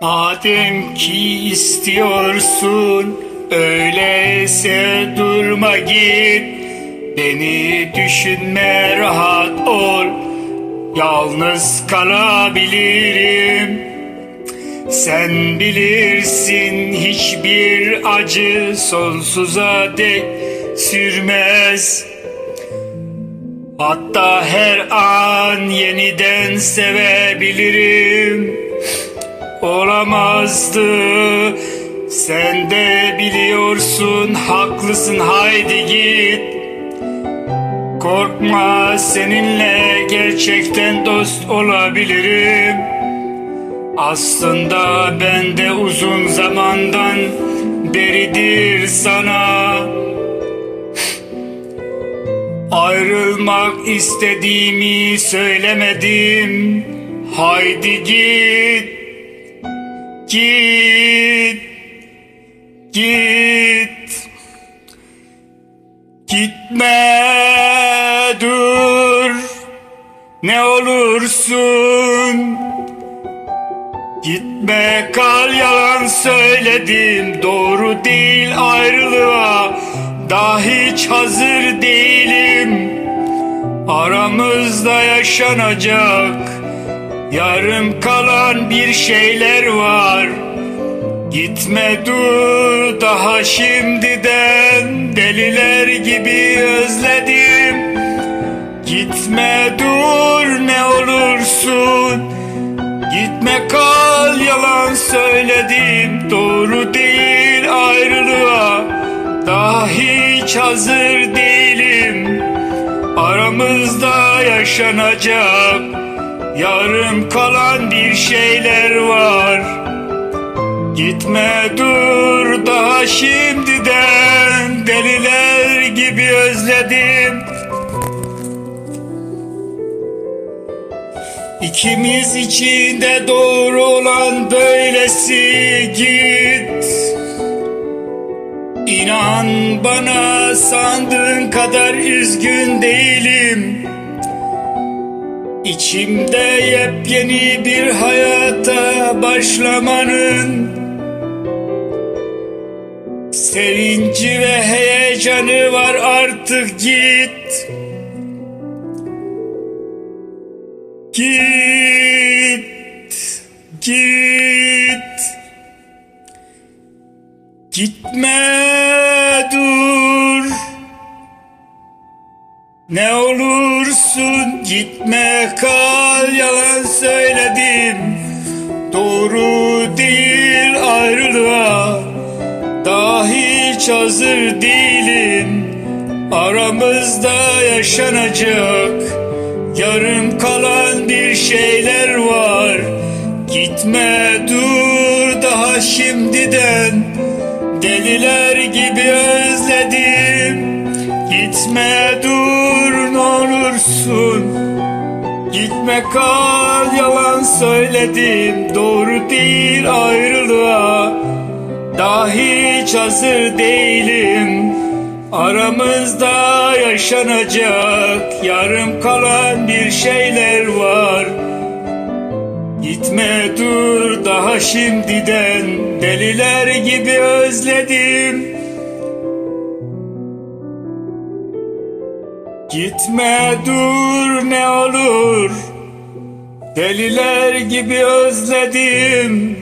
Madem ki istiyorsun öyleyse durma git. Beni düşünme rahat ol. Yalnız kalabilirim. Sen bilirsin hiçbir acı sonsuza dek sürmez. Hatta her an yeniden sevebilirim Olamazdı. Sen de biliyorsun haklısın. Haydi git. Korkma seninle gerçekten dost olabilirim. Aslında ben de uzun zamandan beridir sana Ayrılmak istediğimi söylemedim. Haydi git Git. Git. Gitme dur. Ne olursun. Gitme kal yalan söyledim. Doğru değil ayrılığa. Daha hiç hazır değilim. Aramızda yaşanacak Yarım kalan bir şeyler var. Gitme dur daha şimdiden Deliler gibi özledim. Gitme dur ne olursun. Gitme kal yalan söyledim. Doğru değil ayrılığa. Daha hiç hazır değilim. Aramızda yaşanacak Yarım kalan bir şeyler var. Gitme dur daha şimdiden Deliler gibi özledim. İkimiz için de doğru olan böylesi git. İnan bana sandığın kadar üzgün değilim İçimde yepyeni bir hayata başlamanın Sevinci ve heyecanı var artık git. Git Git. Gitme dur. Ne olursun gitme kal yalan söyledim. Doğru değil ayrılığa Daha hiç hazır değilim. Aramızda yaşanacak Yarım kalan bir şeyler var. Gitme dur daha şimdiden. Deliler gibi özledim. Gitme olursun Gitme kal yalan söyledim. Doğru değil ayrılığa Daha hiç hazır değilim. Aramızda yaşanacak Yarım kalan bir şeyler var. Gitme dur daha şimdiden Deliler gibi özledim Gitme dur ne olur. Deliler gibi özledim